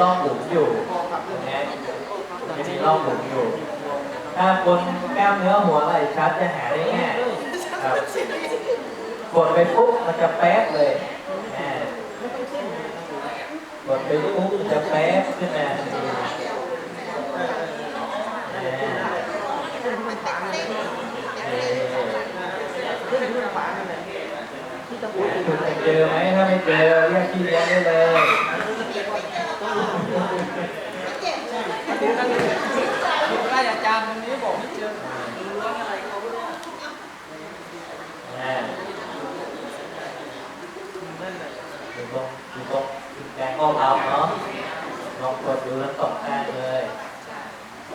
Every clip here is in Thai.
ร่องหลุมอยู่ตรงเนี้ยจะมีร่องหลุมอยู่ ถ้าคนกล้ามเนื้อหัวไหล่ชัดจะหาได้ง่ายครับกดไปปุ๊บมันจะแป๊บเลยอ่ากดไปปุ๊บมันจะแป๊บขึ้นมาทันทีอ่า เจอไหมถ้าไม่เจอเรียกพี่เลี้ยงได้เลยได้อาจารย์ตรงนี้บอกไม่เจอรู้ว่าอะไรเขาไม่รู้นั่นแหละอยู่ตรงอยู่ตรงแดงข้อเท้าเนาะลองกดดูแล้วตกข้างเลย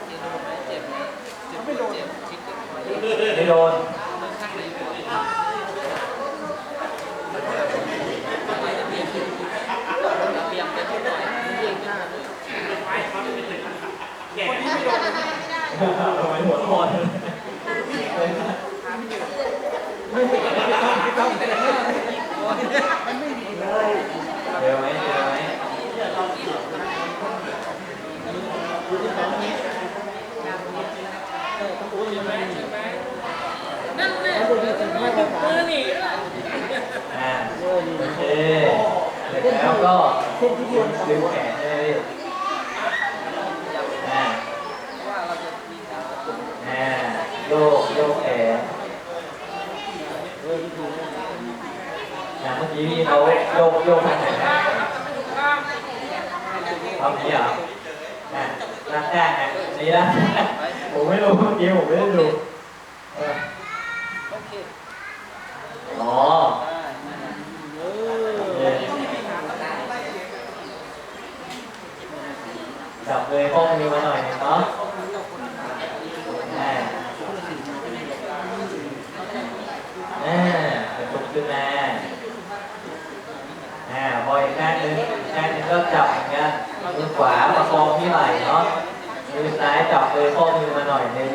เจ็บไหมเจ็บไหมเจ็บไม่โดนเจ็บชิดกันหน่อยไม่โดน ข้างในหัวอะไรจะเบียดระเบียงกันนิดหน่อยยิงหน้าเลย ทำไมหัวโอน เจอไหมเจอไหมนั่นแหละมือหนีอ่าโอเคเสร็จแล้วก็ดึงแขนเลยอ่า ว่าเราจะมีการประกบ อ่าโยกโยกแขน อ่าเมื่อกี้พี่เขาโยกโยกทางไหนทำนี้เหรออ่าด้านะนี่นะผมไม่รู้เมื่อกี้ผมไม่ได้ดูอ๋อได้นั่นแหละเอโอเคอจับเลยข้อมือมาหน่อยหนึ่งเนาะอ่าอ่ากระตุกขึ้นมาอ่าพออีกข้างหนึ่งอีกข้างหนึ่งก็จับเหมือนกัน มือขวาประคองที่ไหล่เนาะ มือซ้ายจับเลยข้อมือมาหน่อยนึง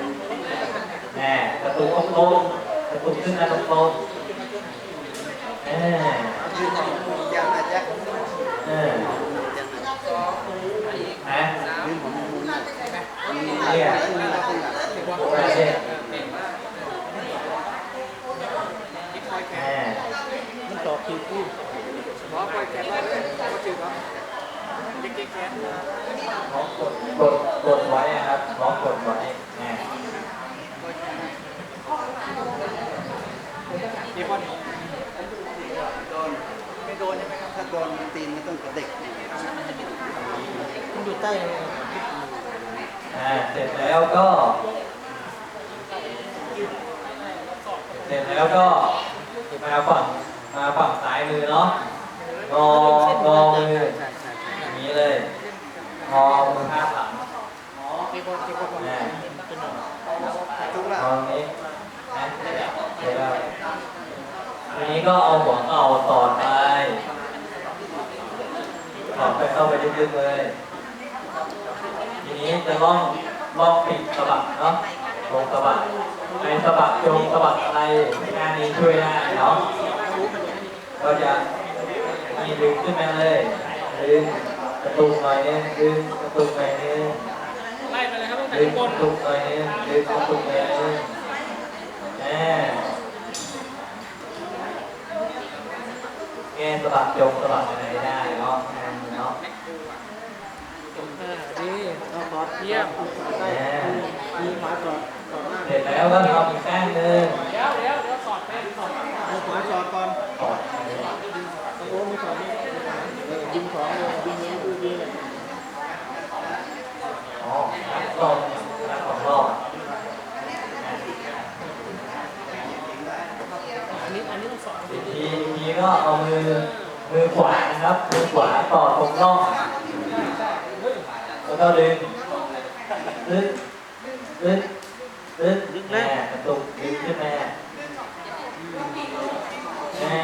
แหมกระตุกตรงๆกระตุกขึ้นมาตรงๆอ่ายังอาจจะเออฮะลืมของมึงเนี่ยโอเคอ่า มันต่อคิวคู่หมอปล่อยแกนไว้เลยก็ถือว่าเด็กๆแกน น้อง กดกดกดไว้นะครับน้องกดไว้อ่ามีบอลโดนไม่โดนใช่ไหมครับถ้าโดนตีนมันต้องกระเด็กมันอยู่ใต้อ่าเสร็จแล้วก็ เสร็จแล้วก็มาฝั่งมาฝั่งซ้ายมือเนาะงองอมืออย่างนี้เลยงอมือข้าง หลังมีบอลมีบอลอ่าทุกละตอนนี้นะเดี๋ยวเราทีนี้ก็เอาหัวเข่าสอไปสอไปเข้าไปลึกๆเลย ทีนี้จะล่องล่องปิดสะบักเนาะลงสะบักในสะบักจงสะบักอะไรงานนี้ช่วยได้เนาะก็จะมีดึงขึ้นมาเลยดึงกระตุกหน่อยนึงดึงกระตุกหน่อยนึง ไล่ไปเลยครับตั้งแต่ดึงบกนระตุกหน่อยนึงดึงกระตุกหน่อยนึงแหมแกสะบักจงสะบักอะไรได้เนาะงานเนาะดีเราขอเยี่ยมแหมมีขวาจอดจอดหน้า เสร็จแล้วก็ทำอีกข้างหนึ่ง เดี๋ยวเดี๋ยวเดี๋ยวสอดเป็นสอด เอาขวาจอดก่อน ถอด ตะโกนมือสอดนี่ยิงของเลยยิงเงี้ยดูดีเลย อ๋อนับรอบนับสองรอบ อันนี้ อันนี้กทีอีกทีก็เอามือมือขวานะครับ มือขวาต่อตรงร่องแล้วก็ดึงดึงดึงดึงดึงแม่กระตุกดึงขึ้นแมาแม่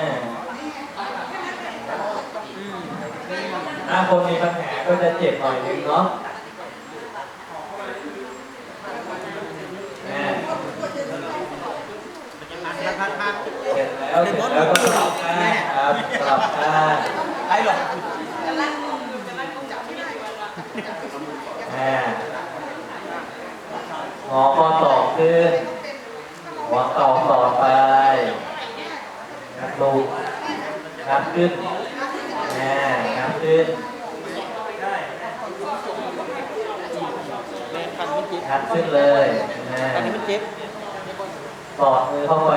ถ้าคนมีปัญหาก็จะเจ็บหน่อยนึงเนาะแม่ พัดพัดพัด เสร็จแล้วเสร็จแล้วก็สลับข้างครับสลับข้างไอ้หรอออ่างอข้อศอกขึ้นหัวเข่าสอดไปนับลูกนับขึ้นอ่านับขึ้นแม่คันมันเจ็บนับขึ้นเลยอ่าคันนี้มันเจ็บสอดมือเข้าไป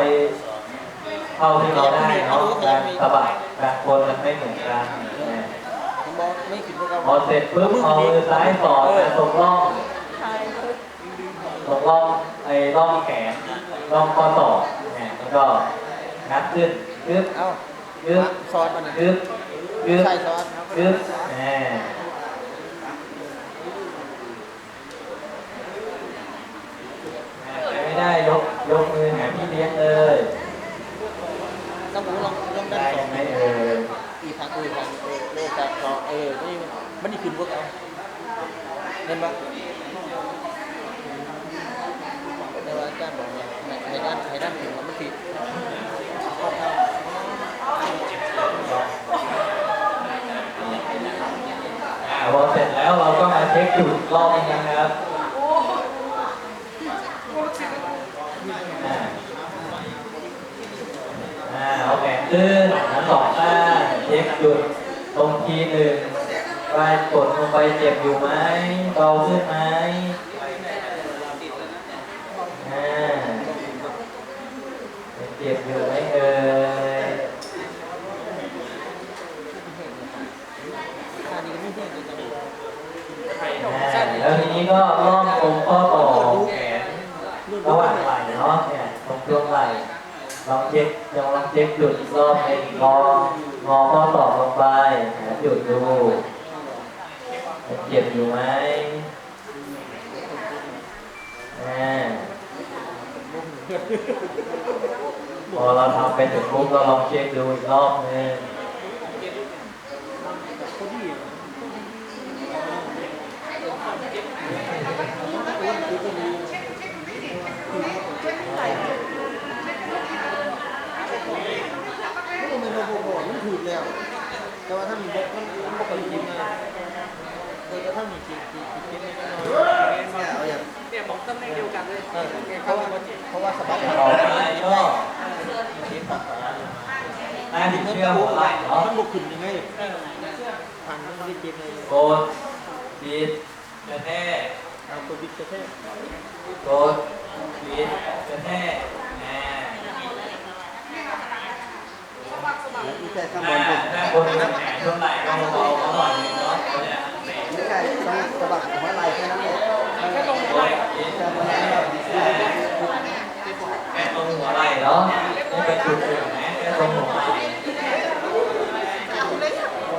เข้าที่เราได้เนาะการสะบัดการคนมันไม่เหมือนกันอ่าผมบอกไม่คิดว่าเราพอเสร็จปุ๊บเอามือซ้ายสอดไปตรงร่องตรงร่องไอ้ร่องแขนร่องข้อศอกเนี่ยแล้วก็งัดขึ้นกึ๊บเอ้ากึ๊บซอสมันกึ๊บกึ๊บใส่ซอสกึ๊บแหมไม่ได้ยกยกมือหาพี่เลี้ยงเลย ต้องหูลองลองด้า ได้ นสอง ไหมเอ่ย อีกทางอื่นทางเออโลกาซอเออนี่มันนี่ขึ้นพวกเอาเห็นปะแต่ว่าอาจารย์บอกว่าให้ด้านให้ด้านถึงมันผิดอ่าพอเสร็จแล้วเราก็มาเช็คจุดรอบนึงนะครับ เอาแขนขึ้นทั้งสองข้างเช็คจุดตรงทีหนึ่งปลายกดลงไปเจ็บอยู่ไหมเบาขึ้นไหมเจ็บอยู่ไหมเอ่ย ท่านี้ก็ไม่เห็นเลย อ่าแล้วทีนี้ก็ล่องตรงข้อต่อแขนระหว่างไหล่เนาะเนี่ยตรงช่วงไหล่ลองเช็คลองลองเช็คจุดอีกรอบหนึ่งงองอข้อต่อลงไปหาจุดดูเจ็บ อยู่ไหมอ่พอเราทำไปถึงปุ๊บเราลองเช็คดูอีกรอบหนึง มันเป็นโมโหมันถูกแล้ว แต่ว่าถ้ามีบกมันมันบกกันจริงนะโดยกระทั่งมีจริงจริงจริงไม่น้อยเนี่ยบอกตำแหน่งเดียวกันเลยเพราะว่าเพราะว่าสะบัด ต่อไปก็หน้าติด เชื่อมหัวไหล่เนาะมันบกขึ้นยังไงผ่านมันไม่ได้เจ็บเลยโกดบีดกระแทกเอาตัวบิ๊กระแทกโกดบีดกระแทกอ่แล้วไม่ใช่ข้างบอ่านดิถ้าบนแขนช่วงไหล่ก็เบาๆเขาหน่อยนึงเนาะเนี่ย ไม่ใช่ต้องสะบัดหัวไหล่แค่นั้นเอง แค่ตรงหัวไหล่ แค่นั้นเอง แค่ตรงหัวไหล่เนาะนี่เป็นจุดอื่นนะแค่ตรงหัวไหล่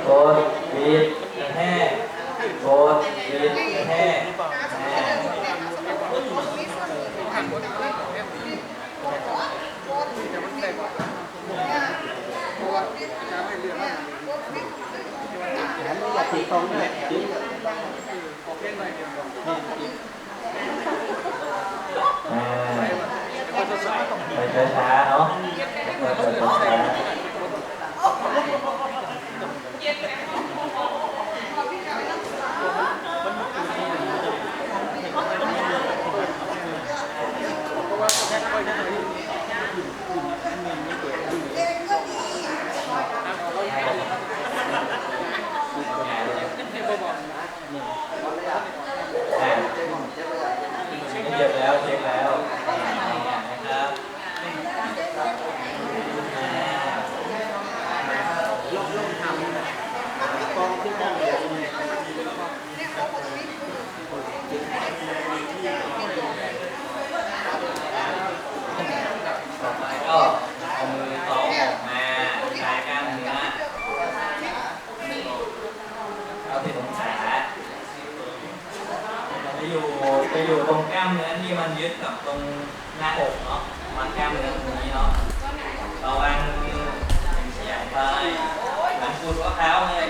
โกดบีดกระแทกโกดบี ดกระแทอ่าแขนไม่อยากถีบตรงเลยอ่าไปช้าๆเนาะไปช้าๆ Oh, yeah. ยึดกับตรงหน้าอกเนาะมันกล้ามเนื้อตรงนี้เนาะระวังเสียงไปหมือนขูดมะพร้าวเลย